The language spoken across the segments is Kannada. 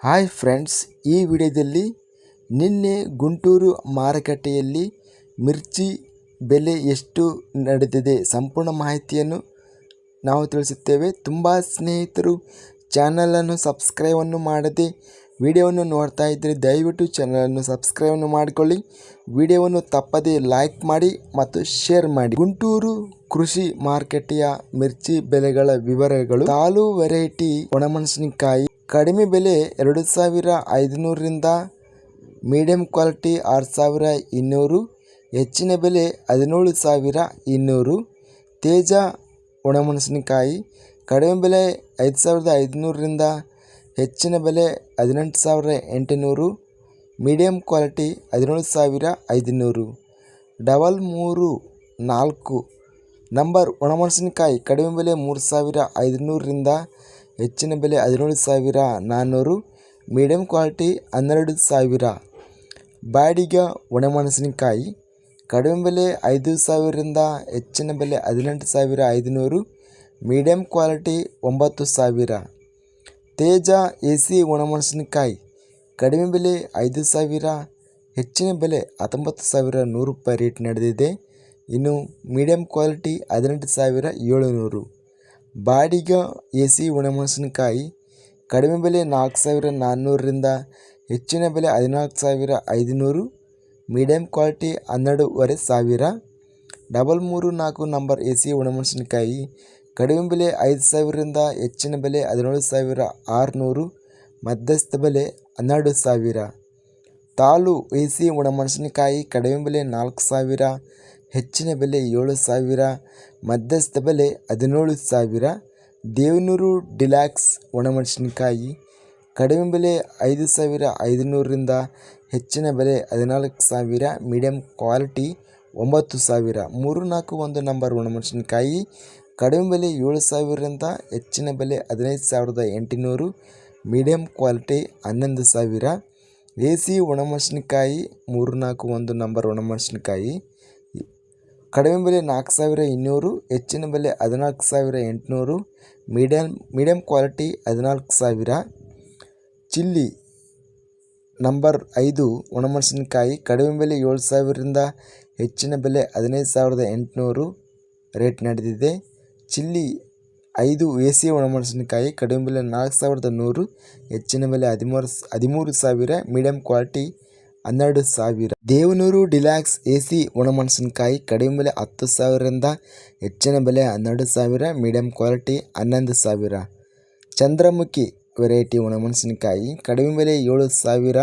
ಹಾಯ್ ಫ್ರೆಂಡ್ಸ್ ಈ ವಿಡಿಯೋದಲ್ಲಿ ನಿನ್ನೆ ಗುಂಟೂರು ಮಾರುಕಟ್ಟೆಯಲ್ಲಿ ಮಿರ್ಚಿ ಬೆಲೆ ಎಷ್ಟು ನಡೆದಿದೆ ಸಂಪೂರ್ಣ ಮಾಹಿತಿಯನ್ನು ನಾವು ತಿಳಿಸುತ್ತೇವೆ. ತುಂಬ ಸ್ನೇಹಿತರು ಚಾನಲನ್ನು ಸಬ್ಸ್ಕ್ರೈಬನ್ನು ಮಾಡದೆ ವಿಡಿಯೋವನ್ನು ನೋಡ್ತಾ ಇದ್ದರೆ ದಯವಿಟ್ಟು ಚಾನಲನ್ನು ಸಬ್ಸ್ಕ್ರೈಬನ್ನು ಮಾಡಿಕೊಳ್ಳಿ. ವಿಡಿಯೋವನ್ನು ತಪ್ಪದೇ ಲೈಕ್ ಮಾಡಿ ಮತ್ತು ಶೇರ್ ಮಾಡಿ. ಗುಂಟೂರು ಕೃಷಿ ಮಾರುಕಟ್ಟೆಯ ಮಿರ್ಚಿ ಬೆಲೆಗಳ ವಿವರಗಳು. ಕಾಲು ವೆರೈಟಿ ಒಣಮೆಣಸಿನಕಾಯಿ ಕಡಿಮೆ ಬೆಲೆ ಎರಡು ಸಾವಿರ ಐದುನೂರರಿಂದ ಮೀಡಿಯಂ ಕ್ವಾಲಿಟಿ ಆರು ಸಾವಿರ ಇನ್ನೂರು, ಹೆಚ್ಚಿನ ಬೆಲೆ ಹದಿನೇಳು ಸಾವಿರ ಇನ್ನೂರು. ತೇಜ ಒಣಮೆಣಸಿನಕಾಯಿ ಕಡಿಮೆ ಬೆಲೆ ಐದು ಸಾವಿರದ ಐದುನೂರರಿಂದ ಹೆಚ್ಚಿನ ಬೆಲೆ ಹದಿನೆಂಟು ಸಾವಿರ ಎಂಟುನೂರು. ಮೀಡಿಯಂ ಕ್ವಾಲಿಟಿ ಹದಿನೇಳು ಸಾವಿರ ಐದುನೂರು. ಡಬಲ್ ಮೂರು ನಾಲ್ಕು ನಂಬರ್ ಒಣಮೆಣಸಿನಕಾಯಿ ಕಡಿಮೆ ಬೆಲೆ ಮೂರು ಸಾವಿರ ಐದುನೂರರಿಂದ ಹೆಚ್ಚಿನ ಬೆಲೆ ಹದಿನೇಳು ಸಾವಿರ ನಾನ್ನೂರು ಮೀಡಿಯಂ ಕ್ವಾಲಿಟಿ ಹನ್ನೆರಡು ಸಾವಿರ. ಬಾಡಿಗೆ ಒಣಮೆಣಸಿನಕಾಯಿ, ಕಡಿಮೆ ಬೆಲೆ ಐದು ಸಾವಿರದಿಂದ ಹೆಚ್ಚಿನ ಬೆಲೆ ಹದಿನೆಂಟು ಸಾವಿರ ಐದುನೂರು ಮೀಡಿಯಂ ಕ್ವಾಲಿಟಿ ಒಂಬತ್ತು ಸಾವಿರ. ತೇಜ ಎ ಸಿ ಒಣಮೆಣಸಿನಕಾಯಿ, ಕಡಿಮೆ ಬೆಲೆ ಐದು ಸಾವಿರ, ಹೆಚ್ಚಿನ ಬೆಲೆ ಹತ್ತೊಂಬತ್ತು ಸಾವಿರ ನೂರು ರೂಪಾಯಿ ರೇಟ್ ನಡೆದಿದೆ. ಇನ್ನು ಮೀಡಿಯಂ ಕ್ವಾಲಿಟಿ ಹದಿನೆಂಟು ಸಾವಿರ ಏಳುನೂರು. ಬಾಡಿಗೆ ಎ ಸಿ ಒಣಮೆಣಸಿನಕಾಯಿ, ಕಡಿಮೆ ಬೆಲೆ ನಾಲ್ಕು ಸಾವಿರ ನಾನ್ನೂರರಿಂದ ಹೆಚ್ಚಿನ ಬೆಲೆ ಹದಿನಾಲ್ಕು ಸಾವಿರ ಐದುನೂರು, ಮೀಡಿಯಂ ಕ್ವಾಲಿಟಿ ಹನ್ನೆರಡೂವರೆ ಸಾವಿರ, ಡಬಲ್ ಮೂರು ನಾಲ್ಕು ನಂಬರ್ ಎ ಸಿ ಒಣಮೆಣಸಿನಕಾಯಿ, ಕಡಿಮೆ ಬೆಲೆ ಐದು ಸಾವಿರದಿಂದ ಹೆಚ್ಚಿನ ಬೆಲೆ ಹದಿನೇಳು ಸಾವಿರ ಆರುನೂರು, ಮಧ್ಯಸ್ಥ ಬೆಲೆ ಹನ್ನೆರಡು ಸಾವಿರ. ತಾಲು ಎ ಸಿ ಒಣಮೆಣಸಿನಕಾಯಿ ಕಡಿಮೆ ಬೆಲೆ ನಾಲ್ಕು ಸಾವಿರ ಹೆಚ್ಚಿನ ಬೆಲೆ ಏಳು ಸಾವಿರ, ಮಧ್ಯಸ್ಥ ಬೆಲೆ ಹದಿನೇಳು ಸಾವಿರ. ದೇವನೂರು ಡಿಲ್ಯಾಕ್ಸ್ ಒಣಮೆಣಸಿನಕಾಯಿ ಕಡಿಮೆ ಬೆಲೆ ಐದು ಸಾವಿರ ಐದುನೂರರಿಂದ ಹೆಚ್ಚಿನ ಬೆಲೆ ಹದಿನಾಲ್ಕು ಸಾವಿರ, ಮೀಡಿಯಂ ಕ್ವಾಲಿಟಿ ಒಂಬತ್ತು ಸಾವಿರ. ಮೂರು ನಾಲ್ಕು ಒಂದು ನಂಬರ್ ಒಣಮೆಣಸಿನಕಾಯಿ ಕಡಿಮೆ ಬೆಲೆ ಏಳು ಸಾವಿರದಿಂದ ಹೆಚ್ಚಿನ ಬೆಲೆ ಹದಿನೈದು ಸಾವಿರದ ಎಂಟುನೂರು, ಮೀಡಿಯಂ ಕ್ವಾಲಿಟಿ ಹನ್ನೊಂದು ಸಾವಿರ. ಎ ಸಿ ಒಣಮೆಣಸಿನಕಾಯಿ ಮೂರು ನಾಲ್ಕು ಒಂದು ನಂಬರ್ ಒಣಮೆಣಸಿನಕಾಯಿ ಕಡಿಮೆ ಬೆಲೆ ನಾಲ್ಕು ಸಾವಿರ ಇನ್ನೂರು, ಹೆಚ್ಚಿನ ಬೆಲೆ ಹದಿನಾಲ್ಕು ಸಾವಿರ ಎಂಟುನೂರು ಮೀಡಿಯಮ್ ಮೀಡಿಯಮ್ ಕ್ವಾಲಿಟಿ ಹದಿನಾಲ್ಕು ಸಾವಿರ. ಚಿಲ್ಲಿ ನಂಬರ್ ಐದು, ಒಣಮೆಣಸಿನಕಾಯಿ ಕಡಿಮೆ ಬೆಲೆ ಏಳು ಸಾವಿರದಿಂದ ಹೆಚ್ಚಿನ ಬೆಲೆ ಹದಿನೈದು ಸಾವಿರದ ಎಂಟುನೂರು ರೇಟ್ ನಡೆದಿದೆ. ಚಿಲ್ಲಿ ಐದು ಎ ಸಿ ಒಣಮೆಣಸಿನಕಾಯಿ ಕಡಿಮೆ ಬೆಲೆ ನಾಲ್ಕು ಸಾವಿರದ ನೂರು, ಹೆಚ್ಚಿನ ಬೆಲೆ ಹದಿಮೂರು ಹದಿಮೂರು ಸಾವಿರ, ಮೀಡಿಯಂ ಕ್ವಾಲಿಟಿ ಹನ್ನೆರಡು ಸಾವಿರ. ದೇವನೂರು ಡಿಲ್ಯಾಕ್ಸ್ ಎ ಸಿ ಒಣಮೆಣಸಿನಕಾಯಿ ಕಡಿಮೆ ಬೆಲೆ ಹತ್ತು ಸಾವಿರದಿಂದ ಹೆಚ್ಚಿನ ಬೆಲೆ ಹನ್ನೆರಡು ಸಾವಿರ, ಮೀಡಿಯಂ ಕ್ವಾಲಿಟಿ ಹನ್ನೊಂದು ಸಾವಿರ. ಚಂದ್ರಮುಖಿ ವೆರೈಟಿ ಒಣಮೆಣಸಿನಕಾಯಿ ಕಡಿಮೆ ಬೆಲೆ ಏಳು ಸಾವಿರ,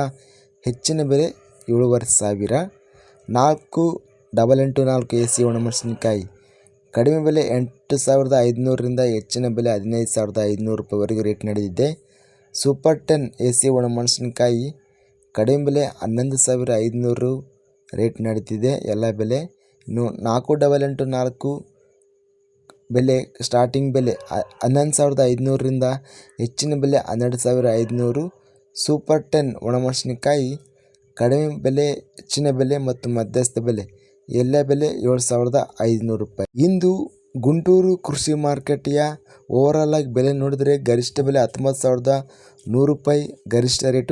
ಹೆಚ್ಚಿನ ಬೆಲೆ ಏಳುವರೆ ಸಾವಿರ. ನಾಲ್ಕು ಡಬಲ್ ಎಂಟು ನಾಲ್ಕು ಎ ಸಿ ಒಣಮೆಣಸಿನಕಾಯಿ ಕಡಿಮೆ ಬೆಲೆ ಎಂಟು ಸಾವಿರದ ಐದುನೂರರಿಂದ ಹೆಚ್ಚಿನ ಬೆಲೆ ಹದಿನೈದು ಸಾವಿರದ ಐದುನೂರು ರೂಪಾಯಿವರೆಗೂ ರೇಟ್ ನಡೆದಿದೆ. ಸೂಪರ್ ಟೆನ್ ಎ ಸಿ ಒಣಮೆಣಸಿನಕಾಯಿ ಕಡಿಮೆ ಬೆಲೆ ಹನ್ನೊಂದು ಸಾವಿರ ಐದುನೂರು ರೇಟ್ ನಡೀತಿದೆ. ಎಲ್ಲ ಬೆಲೆ ಇನ್ನು ನಾಲ್ಕು ಡಬಲ್ ಎಂಟು ನಾಲ್ಕು ಬೆಲೆ ಸ್ಟಾರ್ಟಿಂಗ್ ಬೆಲೆ ಹನ್ನೊಂದು ಸಾವಿರದ ಐದುನೂರರಿಂದ ಹೆಚ್ಚಿನ ಬೆಲೆ ಹನ್ನೆರಡು ಸಾವಿರ ಐದುನೂರು. ಸೂಪರ್ ಟೆನ್ ಒಣಮೆಣಸಿನಕಾಯಿ ಕಡಿಮೆ ಬೆಲೆ, ಹೆಚ್ಚಿನ ಬೆಲೆ ಮತ್ತು ಮಧ್ಯಸ್ಥ ಬೆಲೆ. ಎಲ್ಲ ಬೆಲೆ ಏಳು ಸಾವಿರದ ಐದುನೂರು ರೂಪಾಯಿ. ಇಂದು ಗುಂಟೂರು ಕೃಷಿ ಮಾರ್ಕೆಟಿಯ ಆಗಿ ಬೆಲೆ ನೋಡಿದರೆ ಗರಿಷ್ಠ ಬೆಲೆ ಹತ್ತೊಂಬತ್ತು ಸಾವಿರದ ನೂರು ರೂಪಾಯಿ ಗರಿಷ್ಠ ರೇಟು.